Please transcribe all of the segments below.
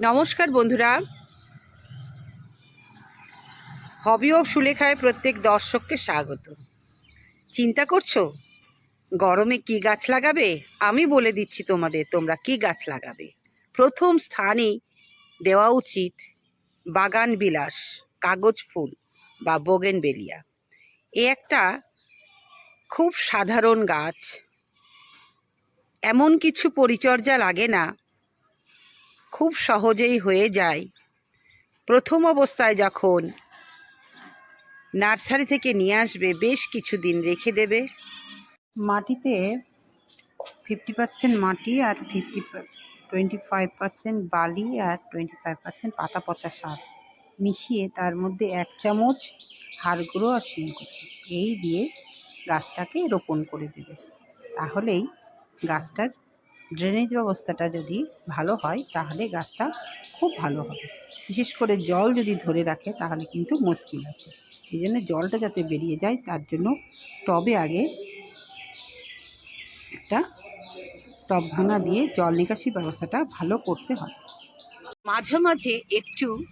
নমস্কার বন্ধুরা। Hobby of সুলেখায় প্রত্যেক দর্শককে স্বাগত। চিন্তা করছ? গরমে কি গাছ লাগাবে? আমি বলে দিচ্ছি তোমাদের, তোমরা কি গাছ লাগাবে? প্রথম স্থানেই দেওয়া উচিত বাগান বিলাস, কাগজ ফুল বা বোগেনবেলিয়া। এ একটা খুব সাধারণ গাছ। এমন কিছু পরিচর্যা লাগে না খুব সহজেই হয়ে যায়। প্রথম অবস্থায় যখন নার্সারি থেকে নিয়ে আসবে, বেশ কিছুদিন রেখে দেবে। মাটিতে ফিফটি পার্সেন্ট মাটি আর ফিফটি টোয়েন্টি ফাইভ পার্সেন্ট বালি আর টোয়েন্টি ফাইভ পার্সেন্ট পাতা পচা সার মিশিয়ে তার মধ্যে এক চামচ হাড় গুঁড়ো আর শিংকুচি এই দিয়ে গাছটাকে রোপণ করে দেবে। তাহলেই গাছটার ড্রেনেজ ব্যবস্থাটা যদি ভালো হয়, তাহলে গাছটা খুব ভালো হবে। বিশেষ করে জল যদি ধরে রাখে, তাহলে কিন্তু মুশকিল আছে। এই জন্য জলটা যাতে বেরিয়ে যায়, তার জন্য টবে আগে একটা টব ভাঙা দিয়ে জল নিকাশি ব্যবস্থাটা ভালো করতে হয়। মাঝে মাঝে একটু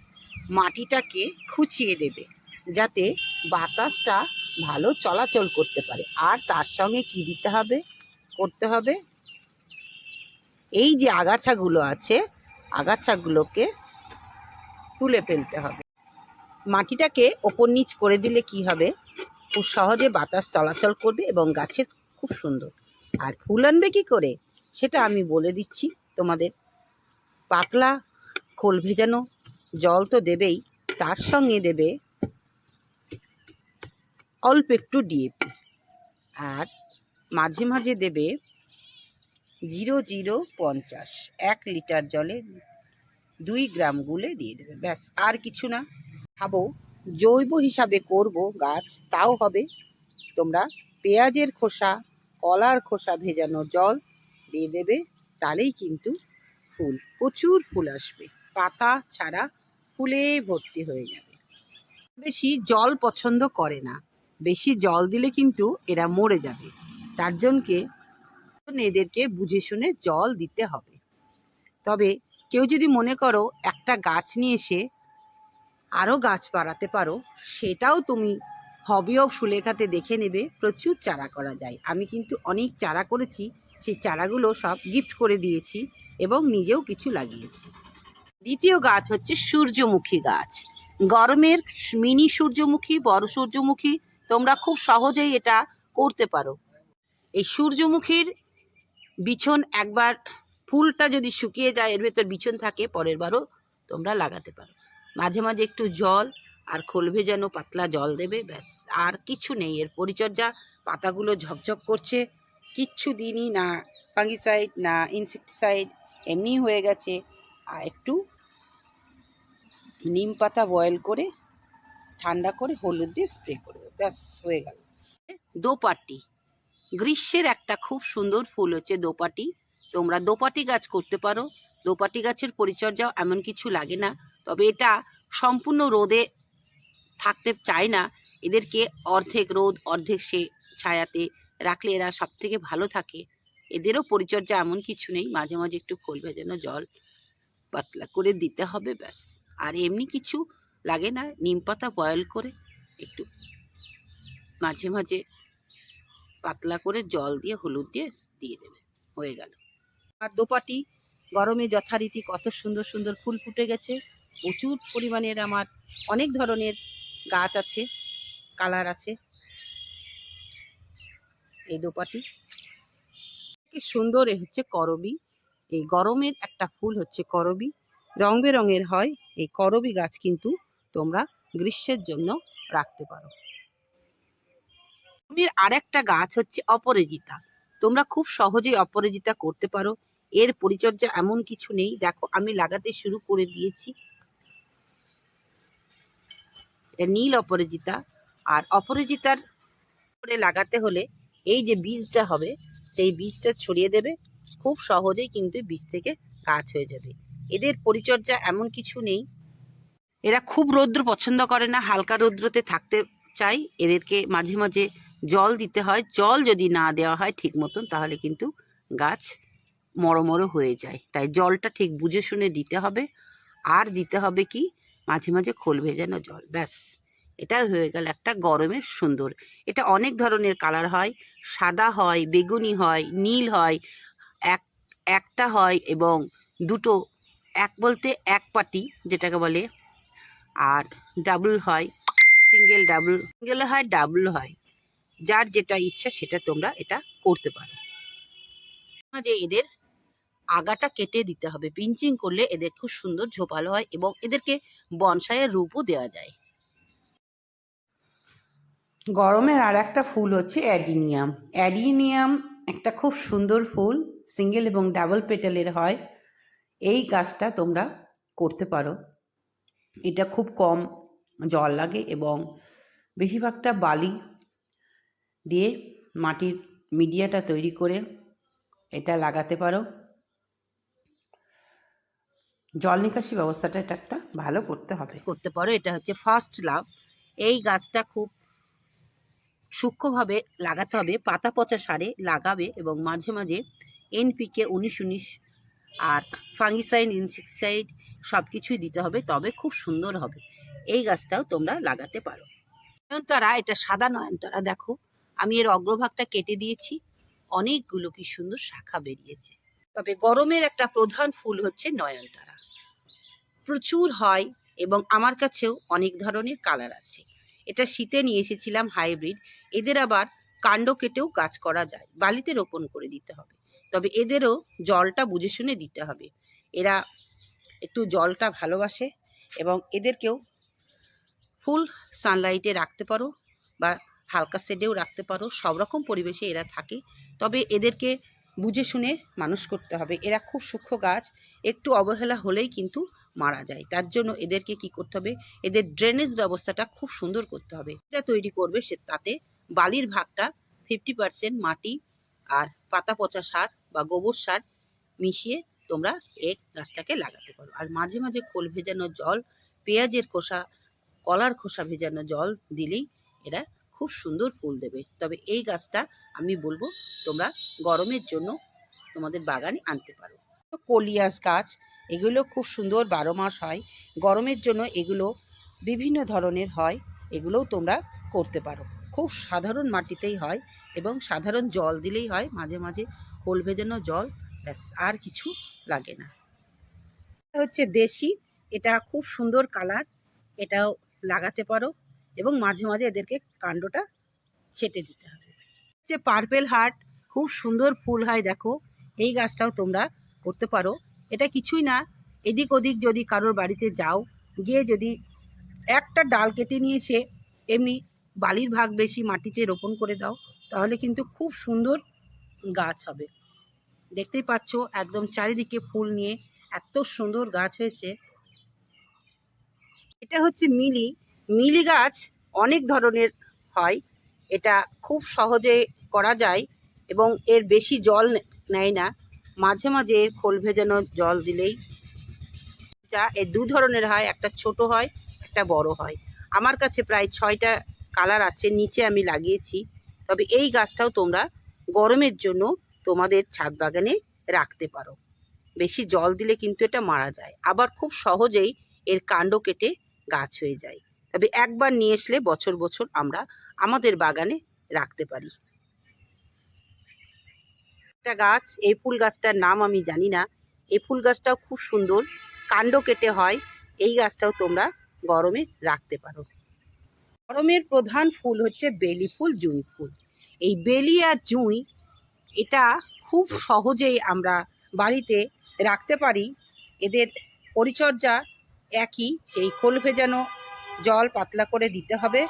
মাটিটাকে খুঁচিয়ে দেবে, যাতে বাতাসটা ভালো চলাচল করতে পারে। আর তার সঙ্গে কি দিতে হবে? করতে হবে এই যে আগাছাগুলো আছে, আগাছাগুলোকে তুলে ফেলতে হবে। মাটিটাকে ওপর নিচ করে দিলে কি হবে? খুব সহজে বাতাস চলাচল করবে এবং গাছের খুব সুন্দর। আর ফুল আনবে কী করে? সেটা আমি বলে দিচ্ছি তোমাদের। পাতলা খোল ভেজানো জল তো দেবেই, তার সঙ্গে দেবে অল্প একটু ডিএপি। আর মাঝে মাঝে দেবে জিরো জিরো পঞ্চাশ। এক লিটার জলে দুই গ্রাম গুলে দিয়ে দেবে। ব্যাস, আর কিছু না। ভাবো জৈব হিসাবে করব গাছ, তাও হবে। তোমরা পেঁয়াজের খোসা, কলার খোসা ভেজানো জল দিয়ে দেবে, তাহলেই কিন্তু ফুল, প্রচুর ফুল আসবে। পাতা ছাড়া ফুলে ভর্তি হয়ে যাবে। বেশি জল পছন্দ করে না। বেশি জল দিলে কিন্তু এরা মরে যাবে। তার এদেরকে বুঝে শুনে জল দিতে হবে। তবে কেউ যদি মনে করো একটা গাছ নিয়ে এসে আরও গাছ বাড়াতে পারো, সেটাও তুমি হবি অফ সুলেখাতে দেখে নেবে, প্রচুর চারা করা যায়। আমি কিন্তু অনেক চারা করেছি, সেই চারাগুলো সব গিফট করে দিয়েছি এবং নিজেও কিছু লাগিয়েছি। দ্বিতীয় গাছ হচ্ছে সূর্যমুখী গাছ। গরমের মিনি সূর্যমুখী, বড় সূর্যমুখী, তোমরা খুব সহজেই এটা করতে পারো। এই সূর্যমুখীর বিছন একবার, ফুলটা যদি শুকিয়ে যায়, এর ভেতর বিছন থাকে, পরের বারও তোমরা লাগাতে পারো। মাঝে মাঝে একটু জল আর খোল ভেজানো পাতলা জল দেবে, ব্যাস, আর কিছু নেই। এর পরিচর্যা, পাতাগুলো ঝকঝক করছে, কিচ্ছু দিনই না, ফাঙ্গিসাইড, না ইনসেকটিসাইড, এমনি হয়ে গেছে। আর একটু নিম পাতা বয়েল করে, ঠান্ডা করে হলুদ দিয়ে স্প্রে করবে, ব্যাস, হয়ে গেল। দোপাটি গ্রীষ্মের একটা খুব সুন্দর ফুল হচ্ছে দোপাটি। তোমরা দোপাটি গাছ করতে পারো। দোপাটি গাছের পরিচর্যাও এমন কিছু লাগে না। তবে এটা সম্পূর্ণ রোদে থাকতে চায় না। এদেরকে অর্ধেক রোদ, অর্ধেক সে ছায়াতে রাখলে এরা সব থেকে ভালো থাকে। এদেরও পরিচর্যা এমন কিছু নেই। মাঝে মাঝে একটু খোল ভেজানো জল পাতলা করে দিতে হবে, ব্যাস। আর এমনি কিছু লাগে না। নিম পাতা বয়েল করে একটু মাঝে মাঝে পাতলা করে জল দিয়ে, হলুদ দিয়ে দিয়ে দেবে। হয়ে গেল। আর দোপাটি গরমে যথারীতি কত সুন্দর সুন্দর ফুল ফুটে গেছে। প্রচুর পরিমাণের আমার অনেক ধরনের গাছ আছে, কালার আছে। এই দোপাটি। কি সুন্দর হচ্ছে করবি। এই গরমের একটা ফুল হচ্ছে করবি। রং বেরঙের হয়, এই করবি গাছ কিন্তু তোমরা গ্রীষ্মের জন্য রাখতে পারো। গরমের আরেকটা গাছ হচ্ছে অপরাজিতা। তোমরা খুব সহজেই অপরাজিতা করতে পারো। এর পরিচর্যা এমন কিছু নেই। দেখো, আমি লাগাতে শুরু করে দিয়েছি। নীল অপরাজিতা। আর অপরাজিতার করে লাগাতে হলে এই যে বীজটা হবে, সেই বীজটা ছড়িয়ে দেবে। খুব সহজেই কিন্তু বীজ থেকে গাছ হয়ে যাবে। এদের পরিচর্যা এমন কিছু নেই। এরা খুব রৌদ্র পছন্দ করে না। হালকা রৌদ্রতে থাকতে চাই। এদেরকে মাঝে মাঝে জল দিতে হয়। জল যদি না দেওয়া হয় ঠিক মতন, তাহলে কিন্তু গাছ মরো মরো হয়ে যায়। তাই জলটা ঠিক বুঝে শুনে দিতে হবে। আর দিতে হবে কি? মাঝে মাঝে খোল ভেজানো জল। ব্যাস এটা হয়ে গেল একটা গরমের সুন্দর। এটা অনেক ধরনের কালার হয়। সাদা হয়, বেগুনি হয়, নীল হয়, এক, একটা হয় এবং দুটো, এক বলতে এক পাটি যেটাকে বলে, আর ডাবল হয়, সিঙ্গেল ডাবল, সিঙ্গেল হয়, ডাবল হয়। যার যেটা ইচ্ছা সেটা তোমরা এটা করতে পারো। যে এদের আগাটা কেটে দিতে হবে। পিঞ্চিং করলে এদের খুব সুন্দর ঝোপালো হয় এবং এদেরকে বনসাইয়ের রূপও দেওয়া যায়। গরমের আর একটা ফুল হচ্ছে অ্যাডিনিয়াম। অ্যাডিনিয়াম একটা খুব সুন্দর ফুল, সিঙ্গেল এবং ডাবল পেটালের হয়। এই গাছটা তোমরা করতে পারো। এটা খুব কম জল লাগে এবং বেশিরভাগটা বালি দিয়ে মাটির মিডিয়াটা তৈরি করে এটা লাগাতে পারো। জল নিকাশি ব্যবস্থাটা এটা একটা ভালো করতে হবে। করতে পারো, এটা হচ্ছে ফার্স্ট লাভ এই গাছটা খুব সূক্ষ্মভাবে লাগাতে হবে, পাতা পচা সারে লাগাবে এবং মাঝে মাঝে এনপিকে উনিশ উনিশ আর ফাঙ্গিসাইড ইনসেক্সাইড সব কিছুই দিতে হবে, তবে খুব সুন্দর হবে। এই গাছটাও তোমরা লাগাতে পারো। নয়নতারা, এটা সাদা নয়নতারা, দেখো। আমি এর অগ্রভাগটা কেটে দিয়েছি। অনেকগুলো কি সুন্দর শাখা বেরিয়েছে। তবে গরমের একটা প্রধান ফুল হচ্ছে নয়নতারা। প্রচুর হয় এবং আমার কাছেও অনেক ধরনের কালার আছে। এটা শীতে নিয়ে এসেছিলাম হাইব্রিড। এদের আবার কাণ্ড কেটেও গাছ করা যায়। বালিতে রোপণ করে দিতে হবে। তবে এদেরও জলটা বুঝে শুনে দিতে হবে। এরা একটু জলটা ভালোবাসে এবং এদেরকেও ফুল সানলাইটে রাখতে পারো বা হালকা শেডেও রাখতে পারো, সব রকম পরিবেশে এরা থাকে। তবে এদেরকে বুঝে শুনে মানুষ করতে হবে। এরা খুব সূক্ষ্ম গাছ, একটু অবহেলা হলেই কিন্তু মারা যায়। তার জন্য এদেরকে কি করতে হবে? এদের ড্রেনেজ ব্যবস্থাটা খুব সুন্দর করতে হবে। এটা তৈরি করবে সে, তাতে বালির ভাগটা ফিফটি পার্সেন্ট মাটি আর পাতা পচা সার বা গোবর সার মিশিয়ে তোমরা এই গাছটাকে লাগাতে পারো। আর মাঝে মাঝে খোল ভেজানো জল, পেঁয়াজের খোসা, কলার খোসা ভেজানো জল দিলেই এরা খুব সুন্দর ফুল দেবে। তবে এই গাছটা আমি বলব তোমরা গরমের জন্য তোমাদের বাগানে আনতে পারো। কলিয়াস গাছ, এগুলো খুব সুন্দর বারো মাস হয়। গরমের জন্য এগুলো বিভিন্ন ধরনের হয়, এগুলোও তোমরা করতে পারো। খুব সাধারণ মাটিতেই হয় এবং সাধারণ জল দিলেই হয়, মাঝে মাঝে খোল ভেজানো জল, ব্যাস, আর কিছু লাগে না। হচ্ছে দেশি, এটা খুব সুন্দর কালার, এটাও লাগাতে পারো। এবং মাঝে মাঝে এদেরকে কাণ্ডটা ছেটে দিতে হবে। যে পার্পেল হার্ট খুব সুন্দর ফুল হয় দেখো, এই গাছটাও তোমরা করতে পারো। এটা কিছুই না, এদিক ওদিক যদি কারোর বাড়িতে যাও, গিয়ে যদি একটা ডাল কেটে নিয়ে এসে এমনি বালির ভাগ বেশি মাটিতে রোপণ করে দাও, তাহলে কিন্তু খুব সুন্দর গাছ হবে। দেখতেই পাচ্ছ, একদম চারিদিকে ফুল নিয়ে এত সুন্দর গাছ হয়েছে। এটা হচ্ছে মিলি। মিলি গাছ অনেক ধরনের হয়, এটা খুব সহজে করা যায় এবং এর বেশি জল নেয় না। মাঝে মাঝে এর খোল ভেজানো জল দিলেই এটা এর দু ধরনের হয়, একটা ছোট হয়, একটা বড় হয়। আমার কাছে প্রায় ছয়টা কালার আছে, নিচে আমি লাগিয়েছি। তবে এই গাছটাও তোমরা গরমের জন্য তোমাদের ছাদ বাগানে রাখতে পারো। বেশি জল দিলে কিন্তু এটা মারা যায়। আবার খুব সহজেই এর কাণ্ড কেটে গাছ হয়ে যায়। তবে একবার নিয়ে আসলে বছর বছর আমরা আমাদের বাগানে রাখতে পারি। একটা গাছ, এই ফুল গাছটার নাম আমি জানি না। এই ফুল গাছটাও খুব সুন্দর, কাণ্ড কেটে হয়, এই গাছটাও তোমরা গরমে রাখতে পারো। গরমের প্রধান ফুল হচ্ছে বেলি ফুল, জুঁই ফুল। এই বেলি আর জুঁই, এটা খুব সহজেই আমরা বাড়িতে রাখতে পারি। এদের পরিচর্যা একই, সেই খোল ভেজানো জল পাতলা করে দিতে হবে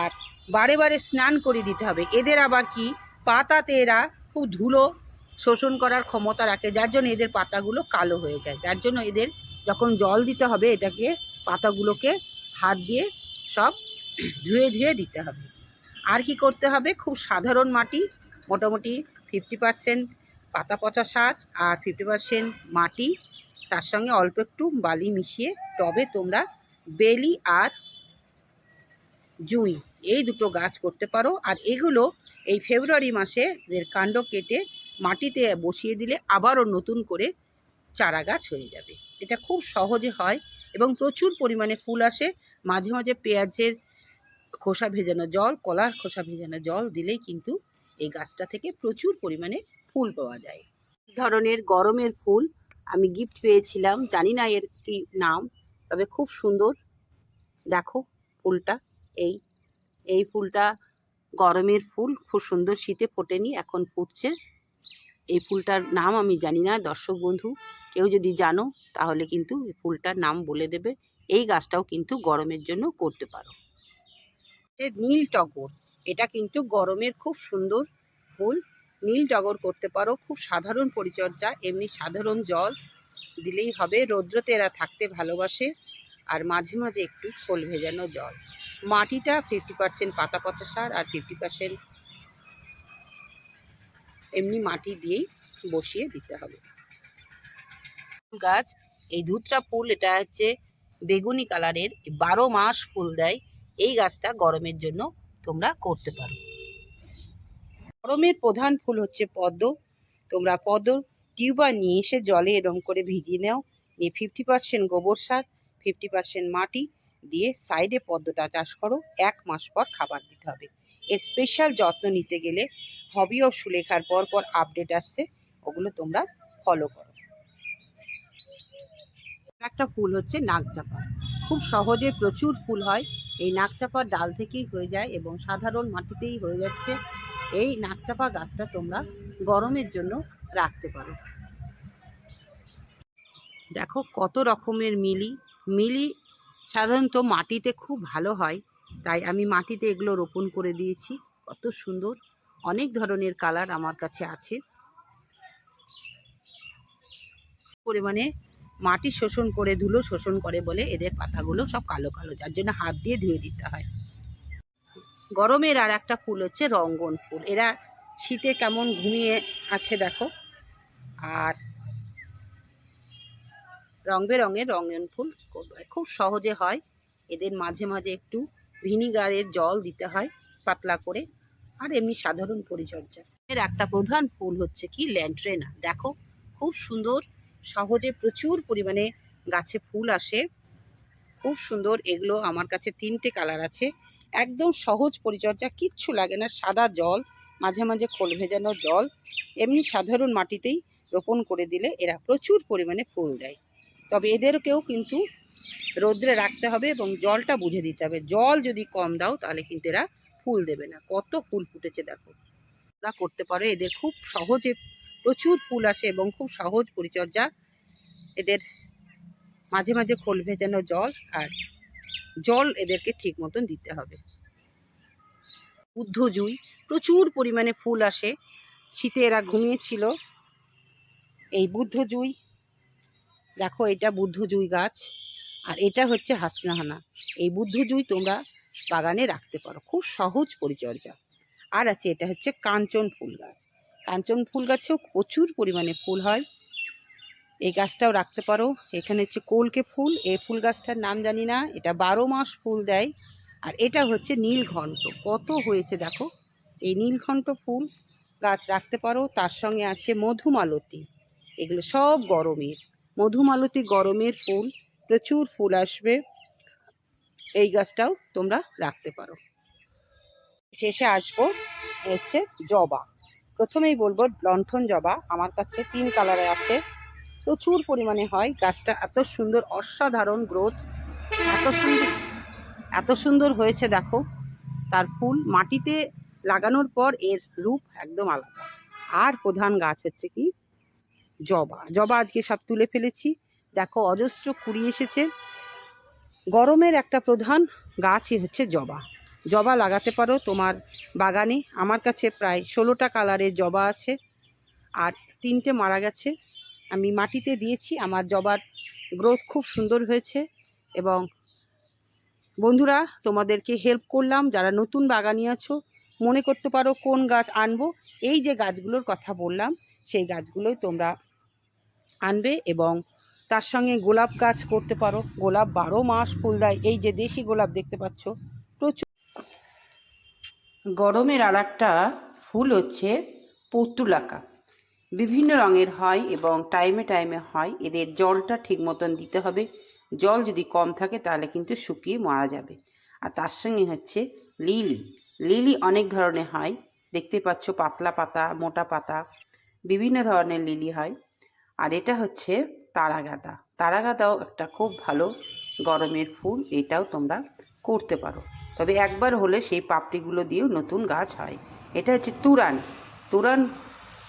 আর বারে বারে স্নান করে দিতে হবে। এদের আবার কি? পাতাতে এরা খুব ধুলো শোষণ করার ক্ষমতা রাখে, যার জন্য এদের পাতাগুলো কালো হয়ে যায়। যার জন্য এদের যখন জল দিতে হবে, এটাকে পাতাগুলোকে হাত দিয়ে সব ধুয়ে ধুয়ে দিতে হবে। আর কি করতে হবে? খুব সাধারণ মাটি, মোটামুটি ফিফটি পার্সেন্ট পাতা পচা সার আর ফিফটি পার্সেন্ট মাটি, তার সঙ্গে অল্প একটু বালি মিশিয়ে টবে তোমরা বেলি আর জুঁই, এই দুটো গাছ করতে পারো। আর এগুলো এই ফেব্রুয়ারি মাসে এদের কাণ্ড কেটে মাটিতে বসিয়ে দিলে আবারও নতুন করে চারা গাছ হয়ে যাবে। এটা খুব সহজে হয় এবং প্রচুর পরিমাণে ফুল আসে। মাঝে মাঝে পেঁয়াজের খোসা ভেজানো জল, কলার খোসা ভেজানো জল দিলেই কিন্তু এই গাছটা থেকে প্রচুর পরিমাণে ফুল পাওয়া যায়। ধরনের গরমের ফুল আমি গিফট পেয়েছিলাম। জানি না এর কি নাম। তবে খুব সুন্দর। দেখো ফুলটা, এই এই ফুলটা গরমের ফুল, খুব সুন্দর শীতে ফোটেনি, এখন ফুটছে। এই ফুলটার নাম আমি জানি না, দর্শক বন্ধু, কেউ যদি জানো তাহলে কিন্তু এই ফুলটার নাম বলে দেবে। এই গাছটাও কিন্তু গরমের জন্য করতে পারো। নীল টগর, এটা কিন্তু গরমের খুব সুন্দর ফুল। নীল টগর করতে পারো, খুব সাধারণ পরিচর্যা, এমনি সাধারণ জল। দিলেই হবে। রৌদ্রতে এরা থাকতে ভালোবাসে আর মাঝে মাঝে একটু খোল ভেজানো জল। মাটিটা ফিফটি পার্সেন্ট পাতা পচা সার আর ফিফটি পার্সেন্ট এমনি মাটি দিয়েই বসিয়ে দিতে হবে। গাছ, এই ধুতরা ফুল এটা হচ্ছে বেগুনি কালারের বারো মাস ফুল দেয়। এই গাছটা গরমের জন্য তোমরা করতে পারো। গরমের প্রধান ফুল হচ্ছে পদ্ম। তোমরা পদ্ম টিউবার নিয়ে এসে জলে এরম করে ভিজিয়ে নাও। নিয়ে ফিফটি পার্সেন্ট গোবর সার ফিফটি পার্সেন্ট মাটি দিয়ে সাইডে পদ্মটা চাষ করো। এক মাস পর খাবার দিতে হবে। এর স্পেশাল যত্ন নিতে গেলে হবি অফ সুলেখার পর পর আপডেট আসছে। ওগুলো তোমরা ফলো করো। একটা ফুল হচ্ছে নাগচাপা। খুব সহজে প্রচুর ফুল হয়। এই নাকচাপার ডাল থেকেই হয়ে যায় এবং সাধারণ মাটিতেই হয়ে যাচ্ছে। এই নাকচাপা গাছটা তোমরা গরমের জন্য রাখতে পারো। দেখো কত রকমের মিলি। মিলি সাধারণত মাটিতে খুব ভালো হয়, তাই আমি মাটিতে এগুলো রোপণ করে দিয়েছি। কত সুন্দর, অনেক ধরনের কালার আমার কাছে আছে। পরিমাণে মাটি শোষণ করে, ধুলো শোষণ করে বলে এদের পাতাগুলো সব কালো কালো, যার জন্য হাত দিয়ে ধুয়ে দিতে হয়। গরমের আর একটা ফুল হচ্ছে রঙ্গন ফুল। এরা শীতে কেমন ঘুমিয়ে আছে দেখো। আর রং বেরঙের রঙিন ফুল খুব সহজে হয়। এদের মাঝে মাঝে একটু ভিনিগারের জল দিতে হয় পাতলা করে, আর এমনি সাধারণ পরিচর্যা। এর একটা প্রধান ফুল হচ্ছে কি? ল্যান্ট্রেনা দেখো, খুব সুন্দর, সহজে প্রচুর পরিমাণে গাছে ফুল আসে। খুব সুন্দর, এগুলো আমার কাছে তিনটে কালার আছে। একদম সহজ পরিচর্যা, কিচ্ছু লাগে না। সাদা জল, মাঝে মাঝে খোল ভেজানো জল। এমনি সাধারণ মাটিতেই রোপণ করে দিলে এরা প্রচুর পরিমাণে ফুল দেয়। তবে এদেরকেও কিন্তু রোদ্রে রাখতে হবে এবং জলটা বুঝে দিতে হবে। জল যদি কম দাও তাহলে কিন্তু এরা ফুল দেবে না। কত ফুল ফুটেছে দেখো। তোমরা করতে পারো। এদের খুব সহজে প্রচুর ফুল আসে এবং খুব সহজ পরিচর্যা। এদের মাঝে মাঝে খোল ভেজানো জল আর জল এদেরকে ঠিক মতন দিতে হবে। বুদ্ধ জুই প্রচুর পরিমাণে ফুল আসে। শীতে এরা ঘুমিয়েছিল। এই বুদ্ধ জুই। দেখো এটা বুদ্ধ জুই গাছ, আর এটা হচ্ছে হাসনাহানা। এই বুদ্ধ জুই তোমরা বাগানে রাখতে পারো, খুব সহজ পরিচর্যা। আর আছে, এটা হচ্ছে কাঞ্চন ফুল গাছ। কাঞ্চন ফুল গাছেও প্রচুর পরিমাণে ফুল হয়। এই গাছটাও রাখতে পারো। এখানে হচ্ছে কলকে ফুল, এই ফুল গাছটার নাম জানি না, এটা বারো মাস ফুল দেয়। আর এটা হচ্ছে নীলঘণ্ট। কত হয়েছে দেখো, এই নীলঘণ্ট ফুল গাছ রাখতে পারো। তার সঙ্গে আছে মধুমালতী। এগুলো সব গরমের। মধুমালতী গরমের ফুল, প্রচুর ফুল আসবে। এই গাছটাও তোমরা রাখতে পারো। শেষে আসব হচ্ছে জবা। প্রথমেই বলব, লণ্ঠন জবা আমার কাছে তিন কালারে আছে। প্রচুর পরিমাণে হয়। গাছটা এত সুন্দর, অসাধারণ গ্রোথ এত সুন্দর এত সুন্দর হয়েছে দেখো। তার ফুল মাটিতে লাগানোর পর এর রূপ একদম আলাদা। আর প্রধান গাছ হচ্ছে কি? জবা। জবা আজকে সব তুলে ফেলেছি। দেখো, অজস্র কুড়ি এসেছে। গরমের একটা প্রধান গাছই হচ্ছে জবা। জবা লাগাতে পারো তোমার বাগানে। আমার কাছে প্রায় ষোলোটা কালারের জবা আছে আর তিনটে মারা গেছে। আমি মাটিতে দিয়েছি। আমার জবার গ্রোথ খুব সুন্দর হয়েছে এবং বন্ধুরা, তোমাদেরকে হেল্প করলাম। যারা নতুন বাগানি আছো, মনে করতে পারো কোন গাছ আনব। এই যে গাছগুলোর কথা বললাম, সেই গাছগুলোই তোমরা আনবে এবং তার সঙ্গে গোলাপ গাছ করতে পারো। গোলাপ বারো মাস ফুল দেয়। এই যে দেশি গোলাপ দেখতে পাচ্ছ, প্রচুর। গরমের আর ফুল হচ্ছে পর্তুলাকা। বিভিন্ন রঙের হয় এবং টাইমে টাইমে হয়। এদের জলটা ঠিক মতন দিতে হবে। জল যদি কম থাকে তাহলে কিন্তু শুকিয়ে মারা যাবে। আর তার সঙ্গে হচ্ছে লিলি। লিলি অনেক ধরনের হয়। দেখতে পাচ্ছ পাতলা পাতা, মোটা পাতা। বিভিন্ন ধরনের লিলি হয়। আর এটা হচ্ছে তারাগাদা। তারাগাদাও একটা খুব ভালো গরমের ফুল এটাও তোমরা করতে পারো। তবে একবার হলে সেই পাপড়িগুলো দিয়েও নতুন গাছ হয়। এটা হচ্ছে তুরান। তুরান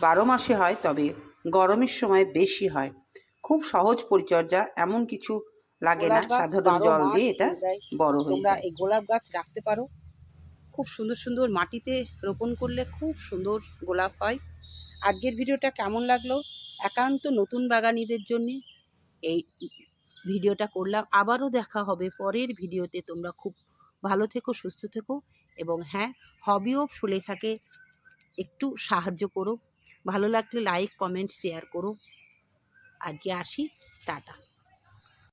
বারো মাসে হয় তবে গরমের সময় বেশি হয়। খুব সহজ পরিচর্যা এমন কিছু লাগে না সাধারণ জল দিয়ে এটা বড় হয়ে তোমরা এই গোলাপ গাছ রাখতে পারো। খুব সুন্দর সুন্দর মাটিতে রোপণ করলে খুব সুন্দর গোলাপ হয়। আজকের ভিডিওটা কেমন লাগল? একান্ত নতুন বাগানিদের জন্য এই ভিডিওটা করলাম। আবারও দেখা হবে পরের ভিডিওতে। তোমরা খুব ভালো থেকো, সুস্থ থেকো এবং হ্যাঁ হবিও সুলেখাকে একটু সাহায্য করো। ভালো লাগলে লাইক কমেন্ট শেয়ার করো। আজকে আসি। টাটা।